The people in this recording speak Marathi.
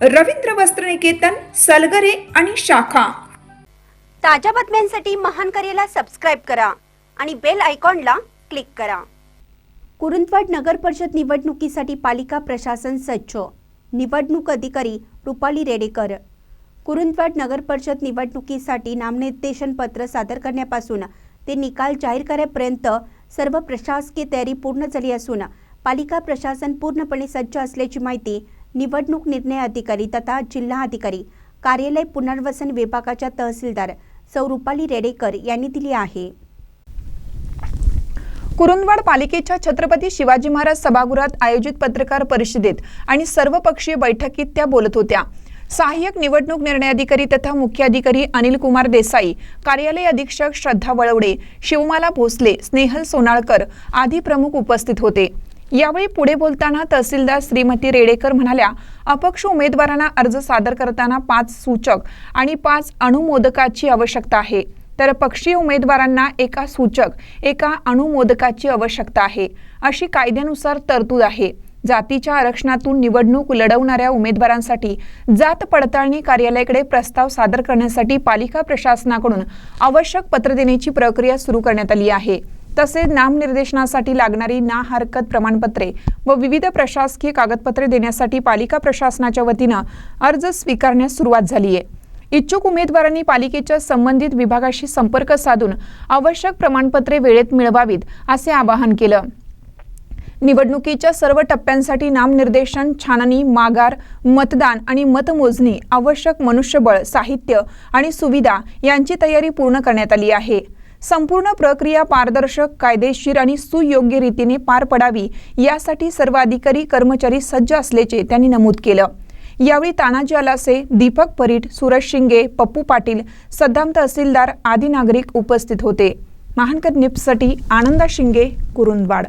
रवींद्र वस्त्रनिकेतन सलगरे आणि शाखा. ताज्या बातम्यांसाठी महान करेला सबस्क्राईब करा आणि बेल आयकॉनला क्लिक करा. कुरुंदवाड नगर परिषद निवडणुकीसाठी पालिका प्रशासन सज्ज. निवडणूक अधिकारी रुपाली रेडेकर. कुरुंदवाड नगर परिषद निवडणुकीसाठी नामनिर्देशन पत्र सादर करण्यापासून ते निकाल जाहीर करेपर्यंत सर्व प्रशासकीय तयारी पूर्ण झाली असून पालिका प्रशासन पूर्णपणे सज्ज असल्याची माहिती निवडणूक निर्णय अधिकारी तथा जिल्हा अधिकारी. कार्यालय पुनर्वसन विभागाच्या तहसीलदार सौ रुपाली रेडेकर यांनी दिली आहे. कुरुंदवाड पालिकेच्या छत्रपती शिवाजी महाराज सभागृहात आयोजित पत्रकार परिषदेत आणि सर्वपक्षीय बैठकीत त्या बोलत होत्या. सहाय्यक निवडणूक निर्णय अधिकारी तथा मुख्य अधिकारी अनिल कुमार देसाई कार्यालय अधीक्षक श्रद्धा वळवडे शिवमाला भोसले स्नेहल सोनाळकर आदी प्रमुख उपस्थित होते. यावेळी पुढे बोलताना तहसीलदार श्रीमती रेडेकर म्हणाल्या अपक्ष उमेदवारांना अर्ज सादर करताना पाच सूचक आणि पाच अणुमोदकाची आवश्यकता आहे. तर पक्षीय उमेदवारांना एका सूचक एका अणुमोदकाची आवश्यकता आहे. अशी कायद्यानुसार तरतूद आहे. जातीच्या आरक्षणातून निवडणूक लढवणाऱ्या उमेदवारांसाठी जात पडताळणी कार्यालयाकडे प्रस्ताव सादर करण्यासाठी पालिका प्रशासनाकडून आवश्यक पत्र देण्याची प्रक्रिया सुरू करण्यात आली आहे. तसेच नामनिर्देशनासाठी लागणारी ना हरकत प्रमाणपत्रे व विविध प्रशासकीय कागदपत्रे देण्यासाठी पालिका प्रशासनाच्या वतीनं अर्ज स्वीकारण्यास सुरुवात झाली आहे. इच्छुक उमेदवारांनी पालिकेच्या संबंधित विभागाशी संपर्क साधून आवश्यक प्रमाणपत्रे वेळेत मिळवावीत असे आवाहन केलं. निवडणुकीच्या सर्व टप्प्यांसाठी नामनिर्देशन छाननी मागार मतदान आणि मतमोजणी आवश्यक मनुष्यबळ साहित्य आणि सुविधा यांची तयारी पूर्ण करण्यात आली आहे. संपूर्ण प्रक्रिया पारदर्शक कायदेशीर आणि सुयोग्य रीतीने पार पडावी यासाठी सर्व अधिकारी कर्मचारी सज्ज असल्याचे त्यांनी नमूद केलं. यावेळी तानाजी अलासे दीपक परीट सुरज शिंगे पप्पू पाटील सद्दाम तहसीलदार आदी नागरिक उपस्थित होते. महानकर निप्ससाठी आनंदा शिंगे कुरुंदवाड.